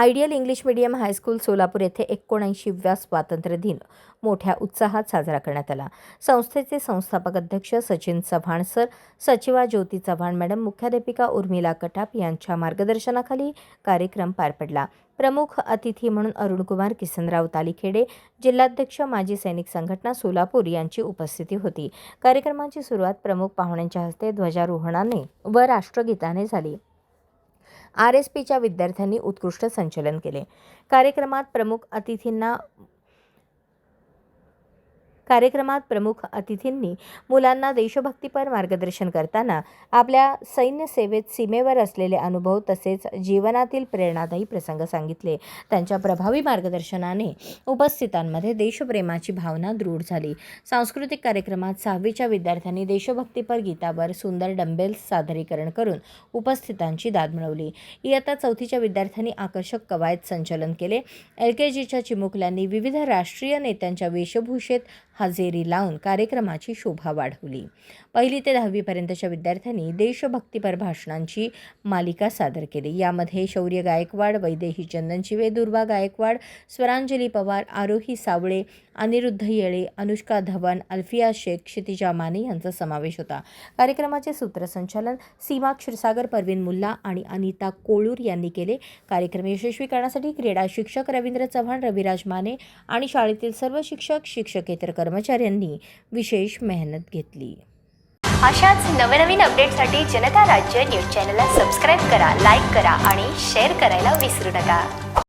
Ideal English medium high school Solapur येथे एकोणऐंशीव्या स्वातंत्र्य दिन मोठ्या उत्साहात साजरा करण्यात आला. संस्थेचे संस्थापक अध्यक्ष सचिन चव्हाण सर सचिवा ज्योती चव्हाण मॅडम मुख्याध्यापिका उर्मिला कटाप यांच्या मार्गदर्शनाखाली कार्यक्रम पार पडला. प्रमुख अतिथी म्हणून अरुणकुमार किसनराव तालीखेडे जिल्हाध्यक्ष माजी सैनिक संघटना सोलापूर यांची उपस्थिती होती. कार्यक्रमाची सुरुवात प्रमुख पाहुण्यांच्या हस्ते ध्वजारोहणाने व राष्ट्रगीताने झाली. आर एस पीच्या विद्यार्थ्यांनी उत्कृष्ट संचलन केले. कार्यक्रमात प्रमुख अतिथींना कार्यक्रमात प्रमुख अतिथींनी मुलांना देशभक्तीपर मार्गदर्शन करताना आपल्या सैन्य सेवेत सीमेवर असलेले अनुभव तसेच जीवनातील प्रेरणादायी प्रसंग सांगितले. त्यांच्या प्रभावी मार्गदर्शनाने उपस्थितांमध्ये देशप्रेमाची भावना दृढ झाली. सांस्कृतिक कार्यक्रमात सहावीच्या विद्यार्थ्यांनी देशभक्तीपर गीतावर सुंदर डंबेल्स सादरीकरण करून उपस्थितांची दाद मिळवली. इयत्ता चौथीच्या विद्यार्थ्यांनी आकर्षक कवायत संचलन केले. एल के जीच्या चिमुकल्यांनी विविध राष्ट्रीय नेत्यांच्या वेशभूषेत हजेरी लावून कार्यक्रमाची शोभा वाढवली. पहिली ते दहावीपर्यंतच्या विद्यार्थ्यांनी देशभक्तीपर भाषणांची मालिका सादर केली. यामध्ये शौर्य गायकवाड वैदेही चंदनशिवे दुर्वा गायकवाड स्वरांजली पवार आरोही सावळे अनिरुद्ध येळे अनुष्का धवन अल्फिया शेख क्षितिजा माने यांचा समावेश होता. कार्यक्रमाचे सूत्रसंचालन सीमा क्षीरसागर परवीन मुल्ला आणि अनिता कोळूर यांनी केले. कार्यक्रम यशस्वी करण्यासाठी क्रीडा शिक्षक रवींद्र चव्हाण रविराज माने आणि शाळेतील सर्व शिक्षक शिक्षकेतर कर्मचाऱ्यांनी विशेष मेहनत घेतली. अशाच नवनवीन अपडेटसाठी जनता राज्य न्यूज चॅनलला सबस्क्राईब करा लाईक करा आणि शेअर करायला विसरू नका.